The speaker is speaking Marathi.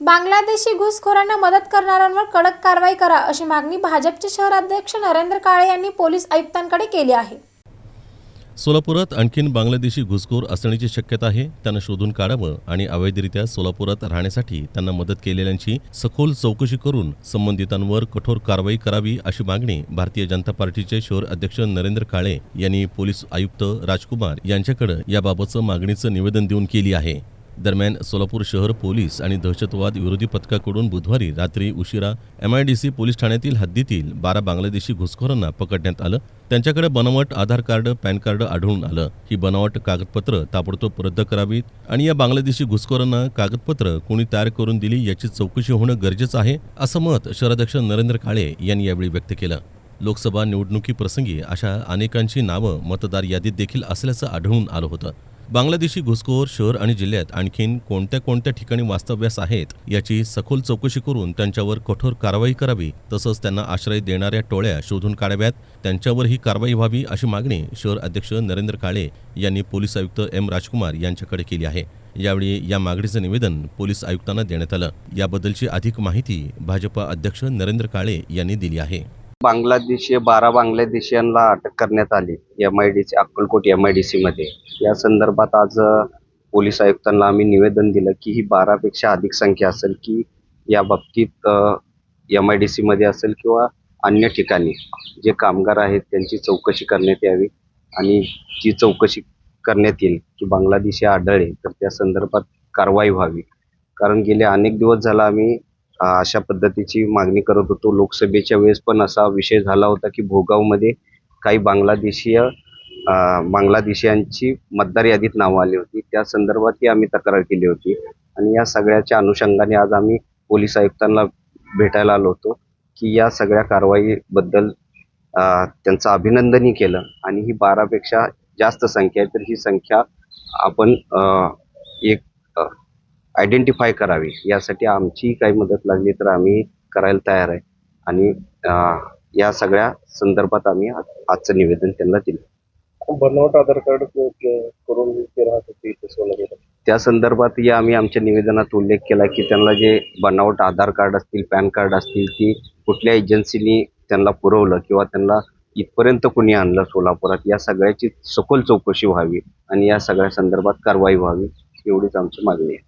बांगलादेशी घुसखोरांना मदत करणाऱ्यांवर कडक कारवाई करा अशी मागणी भाजपचे शहराध्यक्ष नरेंद्र काळे यांनी पोलीस आयुक्तांकडे केली आहे. सोलापुरात आणखीन बांगलादेशी घुसखोर असण्याची शक्यता आहे. त्यांना शोधून काढावं आणि अवैधरित्या सोलापुरात राहण्यासाठी त्यांना मदत केलेल्यांची सखोल चौकशी करून संबंधितांवर कठोर कारवाई करावी अशी मागणी भारतीय जनता पार्टीचे शहर अध्यक्ष नरेंद्र काळे यांनी पोलीस आयुक्त राजकुमार यांच्याकडे याबाबतचं मागणीचं निवेदन देऊन केली आहे. दरम्यान सोलापूर शहर पोलीस आणि दहशतवाद विरोधी पथकाकडून बुधवारी रात्री उशिरा एमआयडीसी पोलीस ठाण्यातील हद्दीतील बारा बांगलादेशी घुसखोरांना पकडण्यात आलं. त्यांच्याकडे बनावट आधार कार्ड पॅन कार्ड आढळून आलं. ही बनावट कागदपत्र ताबडतोब रद्द करावीत आणि या बांगलादेशी घुसखोरांना कागदपत्र कोणी तयार करून दिली याची चौकशी होणं गरजेचं आहे असं मत शहराध्यक्ष नरेंद्र काळे यांनी यावेळी व्यक्त केलं. लोकसभा निवडणुकीप्रसंगी अशा अनेकांची नावं मतदार यादीत देखील असल्याचं आढळून आलं होतं. बांगलादेशी घुसखोर शहर आणि जिल्ह्यात आणखीन कोणत्या कोणत्या ठिकाणी वास्तव्यास आहेत याची सखोल चौकशी करून त्यांच्यावर कठोर कारवाई करावी तसंच त्यांना आश्रय देणाऱ्या टोळ्या शोधून काढाव्यात त्यांच्यावर ही कारवाई व्हावी अशी मागणी शहर अध्यक्ष नरेंद्र काळे यांनी पोलीस आयुक्त एम राजकुमार यांच्याकडे केली आहे. यावेळी या मागणीचं निवेदन पोलीस आयुक्तांना देण्यात आलं. याबद्दलची अधिक माहिती भाजपा अध्यक्ष नरेंद्र काळे यांनी दिली आहे. बांगलादेशी बारा बांगलादेशीयांना अटक करण्यात आली M I D C Akkalkot M I D सीमध्ये या संदर्भात आज पोलीस आयुक्तांना आम्ही निवेदन दिलं की ही बारापेक्षा अधिक संख्या असेल की या बाबतीत एम आय डी सीमध्ये असेल किंवा अन्य ठिकाणी जे कामगार आहेत त्यांची चौकशी करण्यात यावी आणि जी चौकशी करण्यात येईल की बांगलादेशी आढळले तर त्या संदर्भात कारवाई व्हावी. कारण गेले अनेक दिवस झाला आम्ही अशा पद्धतीची मागणी करत होतो. लोकसभेच्या वेळेस पण असा विषय झाला होता की भोगावमध्ये काही बांगलादेशीय बांगलादेशियांची बांगलादेशीयांची मतदार यादीत नावं आली होती. त्या संदर्भातही आम्ही तक्रार केली होती. आणि या सगळ्याच्या अनुषंगाने आज आम्ही पोलीस आयुक्तांना भेटायला आलो होतो की या सगळ्या कारवाईबद्दल त्यांचं अभिनंदनही केलं. आणि ही बारापेक्षा जास्त संख्या आहे तर ही संख्या आपण एक आयडेंटिफाय करावी. यासाठी आमची काही मदत लागली तर आम्ही करायला तयार आहे. आणि या सगळ्या संदर्भात आम्ही आज- आजचं निवेदन त्यांना दिलं. बनावट आधार कार्ड करून ते राहत होते इथे सोलापूर त्या संदर्भातही आम्ही आमच्या निवेदनात उल्लेख केला की त्यांना जे बनावट आधार कार्ड असतील पॅन कार्ड असतील ती कुठल्या एजन्सीनी त्यांना पुरवलं किंवा त्यांना इथपर्यंत कुणी आणलं सोलापुरात या सगळ्याची सखोल चौकशी व्हावी आणि या सगळ्या संदर्भात कारवाई व्हावी एवढीच आमची मागणी आहे.